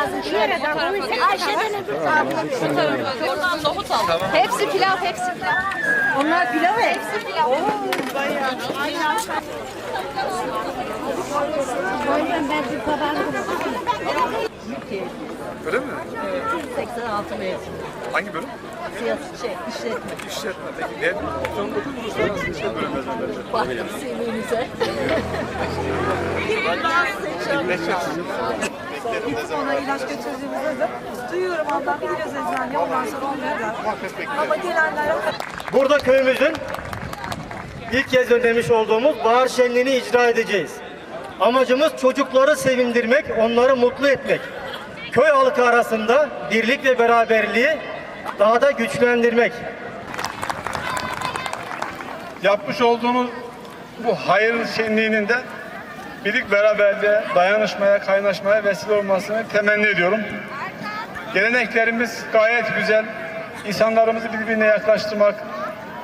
Ayşe'den öbür tarafa. Oradan nohut al. Hepsi pilav, hepsi pilav. Onlar pilav et. Hepsi pilav. Ben bir kabarım. Öyle mi? 86 mevsim. Hangi bölüm? Siyasi şey, işletme. İşletme. Peki ne? 99 uluslararası işletme bölümünden beri. Bak sevinize. Gittim ona ilaç götürdüğümüzde de duyuyorum ablam gidiyoruz eczaneye ondan sonra olmuyor da. Ama gelenler Burada köyümüzün ilk kez ödemiş olduğumuz bahar şenliğini icra edeceğiz. Amacımız çocukları sevindirmek, onları mutlu etmek. Köy halkı arasında birlik ve beraberliği daha da güçlendirmek. Yapmış olduğunuz bu hayır şenliğinin de birlik beraberliğe, dayanışmaya, kaynaşmaya vesile olmasını temenni ediyorum. Geleneklerimiz gayet güzel. İnsanlarımızı birbirine yaklaştırmak,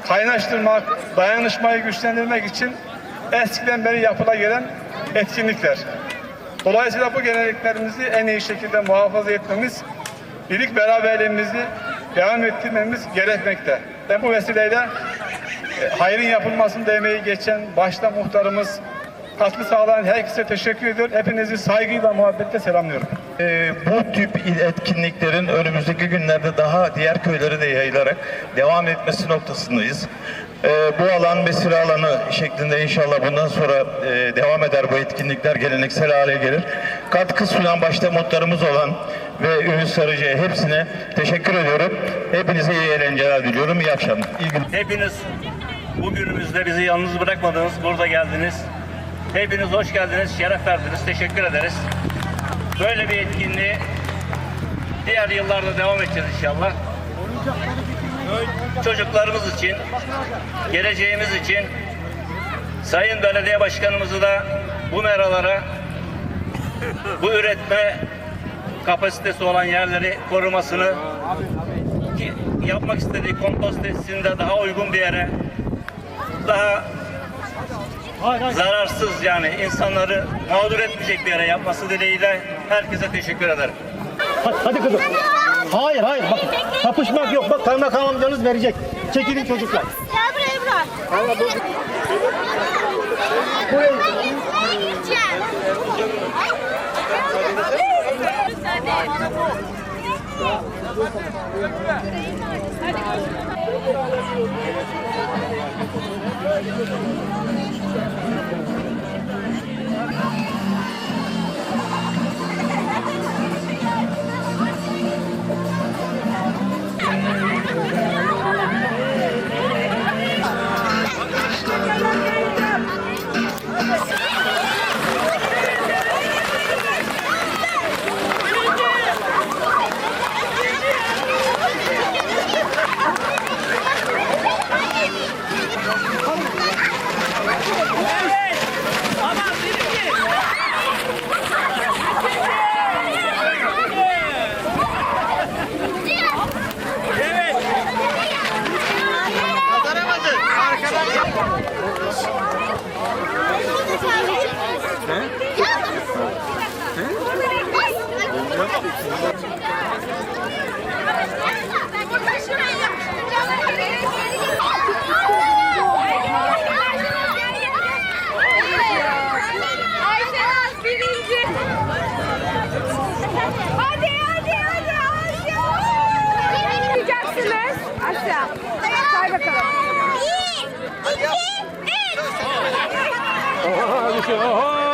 kaynaştırmak, dayanışmayı güçlendirmek için eskiden beri yapıla gelen etkinlikler. Dolayısıyla bu geleneklerimizi en iyi şekilde muhafaza etmemiz, birlik beraberliğimizi devam ettirmemiz gerekmekte. Ben bu vesileyle e, hayrın yapılmasında emeği geçen başta muhtarımız, katkı sağlayan herkese teşekkür ediyor. Hepinizi saygıyla, muhabbetle selamlıyorum. Ee, bu tip etkinliklerin önümüzdeki günlerde daha diğer köylere de yayılarak devam etmesi noktasındayız. Ee, bu alan mesire alanı şeklinde inşallah bundan sonra e, devam eder bu etkinlikler geleneksel hale gelir. Katkı sunan başta muhtarımız olan ve Ünlü Sarıcı'ya hepsine teşekkür ediyorum. Hepinize iyi eğlenceler diliyorum. İyi akşamlar. İyi günler. Hepiniz bugünümüzde bizi yalnız bırakmadınız, burada geldiniz. Hepiniz hoş geldiniz, şeref verdiniz, teşekkür ederiz. Böyle bir etkinliği diğer yıllarda devam edeceğiz inşallah. Çocuklarımız için, geleceğimiz için Sayın Belediye Başkanımızı da bu meralara, bu üretme kapasitesi olan yerleri korumasını yapmak istediği kompost tesisinde daha uygun bir yere daha zararsız yani insanları mağdur etmeyecek bir yere yapması dileğiyle herkese teşekkür ederim. Hadi, hadi kızım. Hayır hayır bak kapışmak yok. Bak kaymakam amcanız verecek. Çekilin çocuklar. Gel buraya İbrahim. Ayşenaz 아저씨, 어허.